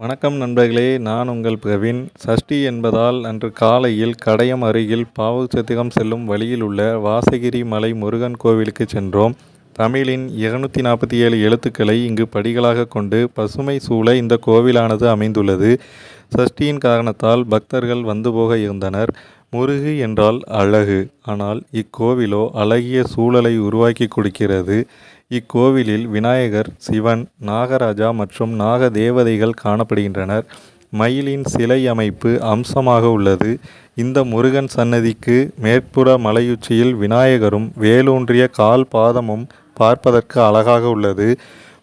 வணக்கம் நண்பர்களே நான் உங்கள் பிரவீன். சஷ்டி என்பதால் அன்று காலையில் கடையம் அருகில் பாவசத்திரம் செல்லும் வழியில் உள்ள வாசகிரி மலை முருகன் கோவிலுக்கு சென்றோம். தமிழின் இருநூற்றி நாற்பத்தி ஏழு எழுத்துக்களை இங்கு படிகளாக கொண்டு பசுமை சூழ இந்த கோவிலானது அமைந்துள்ளது. சஷ்டியின் காரணத்தால் பக்தர்கள் வந்து போக இருந்தனர். முருகு என்றால் அழகு. ஆனால் இக்கோவிலோ அழகிய சூழலை உருவாக்கி கொடுக்கிறது. இக்கோவிலில் விநாயகர் சிவன் நாகராஜா மற்றும் நாக தேவதைகள் காணப்படுகின்றனர். மயிலின் சிலை அமைப்பு அம்சமாக உள்ளது. இந்த முருகன் சன்னதிக்கு மேற்புற மலையுச்சியில் விநாயகரும் வேலூன்றிய கால் பாதமும் பார்ப்பதற்கு அழகாக உள்ளது.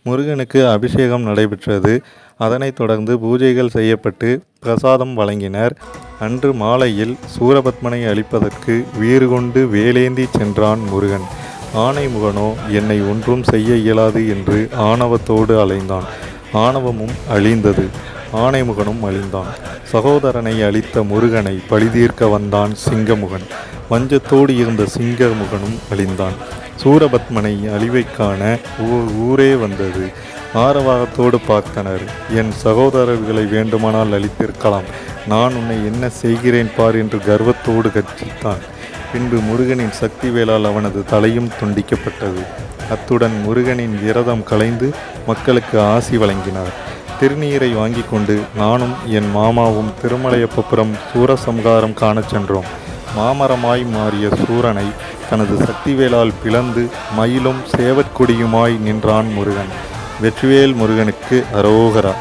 முருகனுக்கு அபிஷேகம் நடைபெற்றது. அதனைத் தொடர்ந்து பூஜைகள் செய்யப்பட்டு பிரசாதம் வழங்கினர். அன்று மாலையில் சூரபத்மனை அழிப்பதற்கு வீறு கொண்டு வேலேந்தி சென்றான் முருகன். ஆனைமுகனோ என்னை ஒன்றும் செய்ய இயலாது என்று ஆணவத்தோடு அலைந்தான். ஆணவமும் அழிந்தது. ஆனைமுகனும் அழிந்தான். சகோதரனை அழித்த முருகனை பழிதீர்க்க வந்தான் சிங்கமுகன். வஞ்சத்தோடு இருந்த சிங்கமுகனும் அழிந்தான். சூரபத்மனை அழிவை காண ஊர் ஊரே வந்தது. ஆரவாகத்தோடு பார்த்தனர். என் சகோதரர்களை வேண்டுமானால் அழித்திருக்கலாம். நான் உன்னை என்ன செய்கிறேன் பார் என்று கர்வத்தோடு கர்ஜித்தான். பின்பு முருகனின் சக்தி வேளால் அவனது தலையும் துண்டிக்கப்பட்டது. அத்துடன் முருகனின் விரதம் கலைந்து மக்களுக்கு ஆசி வழங்கினார். திருநீரை வாங்கி கொண்டு நானும் என் மாமாவும் திருமலையப்பபுரம் சூரசம்காரம் காணச் சென்றோம். மாமரமாய் மாறிய சூரனை தனது சக்திவேலால் பிளந்து மயிலும் சேவற்கொடியுமாய் நின்றான் முருகன். வெற்றிவேல் முருகனுக்கு அரோகரா.